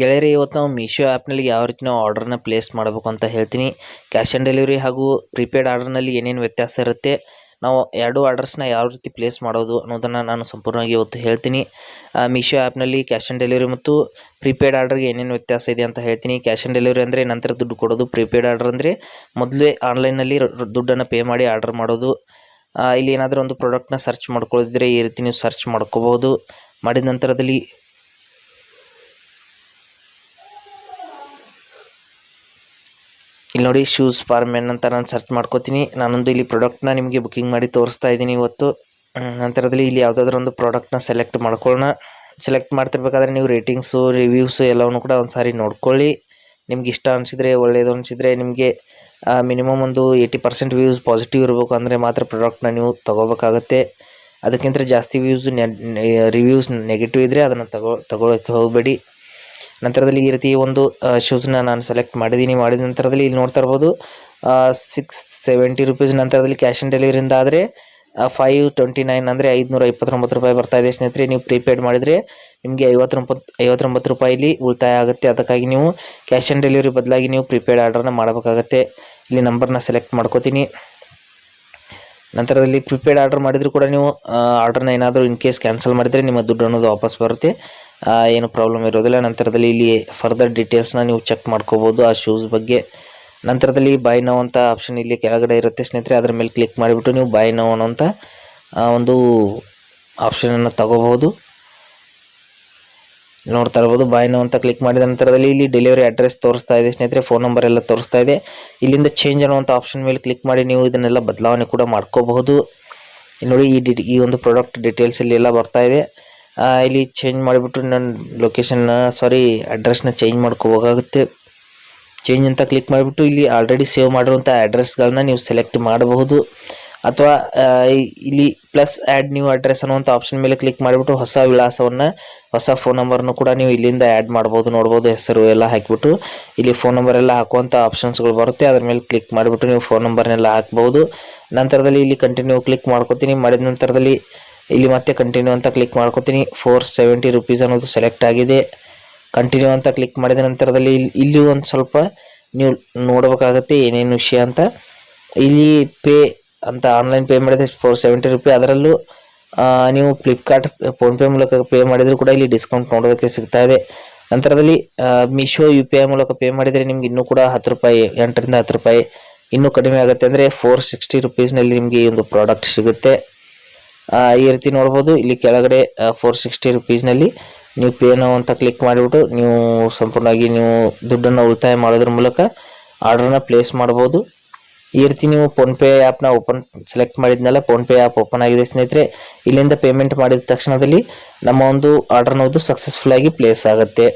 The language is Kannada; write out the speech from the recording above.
ಗೆಳೆಯರಿ, ಇವತ್ತು ನಾವು ಮೀಶೋ ಆ್ಯಪ್ನಲ್ಲಿ ಯಾವ ರೀತಿ ನಾವು ಆರ್ಡರ್ನ ಪ್ಲೇಸ್ ಮಾಡಬೇಕು ಅಂತ ಹೇಳ್ತೀನಿ. ಕ್ಯಾಶ್ ಆನ್ ಡೆಲಿವರಿ ಹಾಗೂ ಪ್ರಿಪೇಯ್ಡ್ ಆರ್ಡರ್ನಲ್ಲಿ ಏನೇನು ವ್ಯತ್ಯಾಸ ಇರುತ್ತೆ, ನಾವು ಎರಡು ಆರ್ಡರ್ಸ್ನ ಯಾವ ರೀತಿ ಪ್ಲೇಸ್ ಮಾಡೋದು ಅನ್ನೋದನ್ನು ನಾನು ಸಂಪೂರ್ಣವಾಗಿ ಇವತ್ತು ಹೇಳ್ತೀನಿ. ಮೀಶೋ ಆ್ಯಪ್ನಲ್ಲಿ ಕ್ಯಾಶ್ ಆನ್ ಡೆಲಿವರಿ ಮತ್ತು ಪ್ರಿಪೇಯ್ಡ್ ಆರ್ಡರ್ಗೆ ಏನೇನು ವ್ಯತ್ಯಾಸ ಇದೆ ಅಂತ ಹೇಳ್ತೀನಿ. ಕ್ಯಾಶ್ ಆನ್ ಡೆಲಿವರಿ ಅಂದರೆ ನಂತರ ದುಡ್ಡು ಕೊಡೋದು ಪ್ರಿಪೇಯ್ಡ್ ಆರ್ಡರ್ ಅಂದರೆ ಮೊದಲೇ ಆನ್ಲೈನಲ್ಲಿ ದುಡ್ಡನ್ನು ಪೇ ಮಾಡಿ ಆರ್ಡರ್ ಮಾಡೋದು. ಇಲ್ಲಿ ಏನಾದರೂ ಒಂದು ಪ್ರಾಡಕ್ಟ್ನ ಸರ್ಚ್ ಮಾಡ್ಕೊಳ್ಳೋದಿದ್ರೆ ಈ ರೀತಿ ನೀವು ಸರ್ಚ್ ಮಾಡ್ಕೋಬೋದು ಮಾಡಿದ ನಂತರದಲ್ಲಿ ಇಲ್ಲಿ ನೋಡಿ ಶೂಸ್ ಫಾರ್ ಮೆನ್ ಅಂತ ನಾನು ಸರ್ಚ್ ಮಾಡ್ಕೋತೀನಿ. ನಾನೊಂದು ಇಲ್ಲಿ ಪ್ರಾಡಕ್ಟ್ನ ನಿಮಗೆ ಬುಕ್ಕಿಂಗ್ ಮಾಡಿ ತೋರಿಸ್ತಾ ಇದ್ದೀನಿ ಇವತ್ತು. ನಂತರದಲ್ಲಿ ಇಲ್ಲಿ ಯಾವುದಾದ್ರೂ ಒಂದು ಪ್ರಾಡಕ್ಟ್ನ ಸೆಲೆಕ್ಟ್ ಮಾಡ್ಕೊಳ್ಳೋಣ. ಸೆಲೆಕ್ಟ್ ಮಾಡ್ತಿರ್ಬೇಕಾದ್ರೆ ನೀವು ರೇಟಿಂಗ್ಸು ರಿವ್ಯೂಸು ಎಲ್ಲವನ್ನು ಕೂಡ ಒಂದು ಸಾರಿ ನೋಡ್ಕೊಳ್ಳಿ. ನಿಮ್ಗೆ ಇಷ್ಟ ಅನಿಸಿದ್ರೆ ಒಳ್ಳೆಯದು ಅನಿಸಿದ್ರೆ ನಿಮಗೆ ಮಿನಿಮಮ್ ಒಂದು ಏಯ್ಟಿ ಪರ್ಸೆಂಟ್ ವ್ಯೂಸ್ ಪಾಸಿಟಿವ್ ಇರಬೇಕು ಅಂದರೆ ಮಾತ್ರ ಪ್ರಾಡಕ್ಟ್ನ ನೀವು ತೊಗೋಬೇಕಾಗತ್ತೆ. ಅದಕ್ಕಿಂತ ಜಾಸ್ತಿ ವ್ಯೂಸ್ ರಿವ್ಯೂಸ್ ನೆಗೆಟಿವ್ ಇದ್ದರೆ ಅದನ್ನು ತಗೋ ತಗೊಳ್ಳೋಕ್ಕೆ ಹೋಗಬೇಡಿ. ನಂತರದಲ್ಲಿ ಈ ರೀತಿ ಒಂದು ಶೂಸ್ನ ನಾನು ಸೆಲೆಕ್ಟ್ ಮಾಡಿದ್ದೀನಿ ಮಾಡಿದ ನಂತರದಲ್ಲಿ ಇಲ್ಲಿ ನೋಡ್ತಾ ಇರ್ಬೋದು ಸಿಕ್ಸ್ ಸೆವೆಂಟಿ ರುಪೀಸ್ ನಂತರದಲ್ಲಿ ಕ್ಯಾಶ್ ಆನ್ ಡೆಲಿವರಿಯಿಂದ ಆದರೆ ಫೈವ್ ಟ್ವೆಂಟಿ ನೈನ್ ಅಂದರೆ ಐದುನೂರ ಇಪ್ಪತ್ತೊಂಬತ್ತು ರೂಪಾಯಿ ಬರ್ತಾ ಇದೆ ಸ್ನೇಹಿತರೆ. ನೀವು ಪ್ರೀಪೇಯ್ಡ್ ಮಾಡಿದರೆ ನಿಮಗೆ ಐವತ್ತೊಂಬತ್ತು ಐವತ್ತೊಂಬತ್ತು ರೂಪಾಯಿಲಿ ಉಳಿತಾಯ ಆಗುತ್ತೆ. ಅದಕ್ಕಾಗಿ ನೀವು ಕ್ಯಾಶ್ ಆನ್ ಡೆಲಿವರಿ ಬದಲಾಗಿ ನೀವು ಪ್ರೀಪೇಯ್ಡ್ ಆರ್ಡರ್ನ ಮಾಡಬೇಕಾಗತ್ತೆ. ಇಲ್ಲಿ ನಂಬರ್ನ ಸೆಲೆಕ್ಟ್ ಮಾಡ್ಕೋತೀನಿ. ನಂತರದಲ್ಲಿ ಪ್ರಿಪೇಯ್ಡ್ ಆರ್ಡರ್ ಮಾಡಿದರೂ ಕೂಡ ನೀವು ಆರ್ಡರ್ನ ಏನಾದರೂ ಇನ್ ಕೇಸ್ ಕ್ಯಾನ್ಸಲ್ ಮಾಡಿದರೆ ನಿಮ್ಮ ದುಡ್ಡು ಅನ್ನೋದು ವಾಪಸ್ ಬರುತ್ತೆ. ಏನು ಪ್ರಾಬ್ಲಮ್ ಇರೋದಿಲ್ಲ. ನಂತರದಲ್ಲಿ ಇಲ್ಲಿ ಫರ್ದರ್ ಡೀಟೇಲ್ಸ್ನ ನೀವು ಚೆಕ್ ಮಾಡ್ಕೋಬೋದು. ಆ ಶೂಸ್ ಬಗ್ಗೆ. ನಂತರದಲ್ಲಿ ಬೈ ನೌ ಅಂತ ಆಪ್ಷನ್ ಇಲ್ಲಿ ಕೆಳಗಡೆ ಇರುತ್ತೆ ಸ್ನೇಹಿತರೆ. ಅದರ ಮೇಲೆ ಕ್ಲಿಕ್ ಮಾಡಿಬಿಟ್ಟು ನೀವು ಬೈ ನೌ ಅನ್ನೋಂಥ ಒಂದು ಆಪ್ಷನನ್ನು ತಗೋಬಹುದು. ನೋಡ್ತಾ ಇರ್ಬೋದು ಬಾಯ್ ನೋ ಅಂತ ಕ್ಲಿಕ್ ಮಾಡಿದ ನಂತರದಲ್ಲಿ ಇಲ್ಲಿ ಡೆಲಿವರಿ ಅಡ್ರೆಸ್ ತೋರಿಸ್ತಾ ಇದೆ. ಸ್ನೇಹಿತರೆ ಫೋನ್ ನಂಬರ್ ಎಲ್ಲ ತೋರಿಸ್ತಾ ಇದೆ. ಇಲ್ಲಿಂದ ಚೇಂಜ್ ಅನ್ನುವಂಥ ಆಪ್ಷನ್ ಮೇಲೆ ಕ್ಲಿಕ್ ಮಾಡಿ ನೀವು ಇದನ್ನೆಲ್ಲ ಬದಲಾವಣೆ ಕೂಡ ಮಾಡ್ಕೋಬಹುದು. ನೋಡಿ, ಈ ಡಿ ಈ ಒಂದು ಪ್ರಾಡಕ್ಟ್ ಡೀಟೇಲ್ಸ್ ಇಲ್ಲಿ ಎಲ್ಲ ಬರ್ತಾ ಇದೆ. ಇಲ್ಲಿ ಚೇಂಜ್ ಮಾಡಿಬಿಟ್ಟು ನನ್ನ ಲೊಕೇಶನ್ನ ಸಾರಿ ಅಡ್ರೆಸ್ನ ಚೇಂಜ್ ಮಾಡ್ಕೋಬೇಕಾಗುತ್ತೆ. ಚೇಂಜ್ ಅಂತ ಕ್ಲಿಕ್ ಮಾಡಿಬಿಟ್ಟು ಇಲ್ಲಿ ಆಲ್ರೆಡಿ ಸೇವ್ ಮಾಡಿರುವಂಥ ಅಡ್ರೆಸ್ಗಳನ್ನ ನೀವು ಸೆಲೆಕ್ಟ್ ಮಾಡಬಹುದು. ಅಥವಾ ಇಲ್ಲಿ ಪ್ಲಸ್ ಆ್ಯಡ್ ನ್ಯೂ ಅಡ್ರೆಸ್ ಅನ್ನುವಂಥ ಆಪ್ಷನ್ ಮೇಲೆ ಕ್ಲಿಕ್ ಮಾಡಿಬಿಟ್ಟು ಹೊಸ ವಿಳಾಸವನ್ನು, ಹೊಸ ಫೋನ್ ನಂಬರ್ನು ಕೂಡ ನೀವು ಇಲ್ಲಿಂದ ಆ್ಯಡ್ ಮಾಡ್ಬೋದು, ನೋಡ್ಬೋದು, ಹೆಸರು ಎಲ್ಲ ಹಾಕಿಬಿಟ್ಟು. ಇಲ್ಲಿ ಫೋನ್ ನಂಬರ್ ಎಲ್ಲ ಹಾಕುವಂಥ ಆಪ್ಷನ್ಸ್ಗಳು ಬರುತ್ತೆ. ಅದ್ರ ಮೇಲೆ ಕ್ಲಿಕ್ ಮಾಡಿಬಿಟ್ಟು ನೀವು ಫೋನ್ ನಂಬರ್ನೆಲ್ಲ ಹಾಕ್ಬೋದು. ನಂತರದಲ್ಲಿ ಇಲ್ಲಿ ಕಂಟಿನ್ಯೂ ಕ್ಲಿಕ್ ಮಾಡ್ಕೊತೀನಿ. ಮಾಡಿದ ನಂತರದಲ್ಲಿ ಇಲ್ಲಿ ಮತ್ತೆ ಕಂಟಿನ್ಯೂ ಅಂತ ಕ್ಲಿಕ್ ಮಾಡ್ಕೊತೀನಿ. ಫೋರ್ ಸೆವೆಂಟಿ ರುಪೀಸ್ ಅನ್ನೋದು ಸೆಲೆಕ್ಟ್ ಆಗಿದೆ. ಕಂಟಿನ್ಯೂ ಅಂತ ಕ್ಲಿಕ್ ಮಾಡಿದ ನಂತರದಲ್ಲಿ ಇಲ್ಲಿ ಒಂದು ಸ್ವಲ್ಪ ನೀವು ನೋಡಬೇಕಾಗತ್ತೆ ಏನೇನು ವಿಷಯ ಅಂತ. ಇಲ್ಲಿ ಪೇ ಅಂತ ಆನ್ಲೈನ್ ಪೇ ಮಾಡಿದರೆ ಫೋರ್ ಸೆವೆಂಟಿ ರುಪಿ ಅದರಲ್ಲೂ ನೀವು ಫ್ಲಿಪ್ಕಾರ್ಟ್ ಫೋನ್ಪೇ ಮೂಲಕ ಪೇ ಮಾಡಿದರೂ ಕೂಡ ಇಲ್ಲಿ ಡಿಸ್ಕೌಂಟ್ ನೋಡೋದಕ್ಕೆ ಸಿಗ್ತಾ ಇದೆ. ನಂತರದಲ್ಲಿ ಮೀಶೋ ಯು ಪಿ ಐ ಮೂಲಕ ಪೇ ಮಾಡಿದರೆ ನಿಮ್ಗೆ ಇನ್ನೂ ಕೂಡ ಹತ್ತು ರೂಪಾಯಿ, ಎಂಟರಿಂದ ಹತ್ತು ರೂಪಾಯಿ ಇನ್ನೂ ಕಡಿಮೆ ಆಗುತ್ತೆ ಅಂದರೆ ಫೋರ್ ಸಿಕ್ಸ್ಟಿ ರುಪೀಸ್ನಲ್ಲಿ ನಿಮಗೆ ಈ ಒಂದು ಪ್ರಾಡಕ್ಟ್ ಸಿಗುತ್ತೆ. ಈ ರೀತಿ ನೋಡ್ಬೋದು. ಇಲ್ಲಿ ಕೆಳಗಡೆ ಫೋರ್ ಸಿಕ್ಸ್ಟಿ ರುಪೀಸ್ನಲ್ಲಿ ನೀವು ಪೇ ನೋ ಅಂತ ಕ್ಲಿಕ್ ಮಾಡಿಬಿಟ್ಟು ನೀವು ಸಂಪೂರ್ಣವಾಗಿ ನೀವು ದುಡ್ಡನ್ನು ಉಳಿತಾಯ ಮಾಡೋದ್ರ ಮೂಲಕ ಆರ್ಡ್ರನ್ನ ಪ್ಲೇಸ್ ಮಾಡ್ಬೋದು. ಈ ರೀತಿ ನೀವು ಫೋನ್ಪೇ ಆ್ಯಪ್ನ ಓಪನ್ ಸೆಲೆಕ್ಟ್ ಮಾಡಿದ್ನಲ್ಲ ಫೋನ್ಪೇ ಆ್ಯಪ್ ಓಪನ್ ಆಗಿದೆ ಸ್ನೇಹಿತರೆ. ಇಲ್ಲಿಂದ ಪೇಮೆಂಟ್ ಮಾಡಿದ ತಕ್ಷಣದಲ್ಲಿ ನಮ್ಮ ಒಂದು ಆರ್ಡರ್ ಅನ್ನೋದು ಸಕ್ಸಸ್ಫುಲ್ ಆಗಿ ಪ್ಲೇಸ್ ಆಗುತ್ತೆ.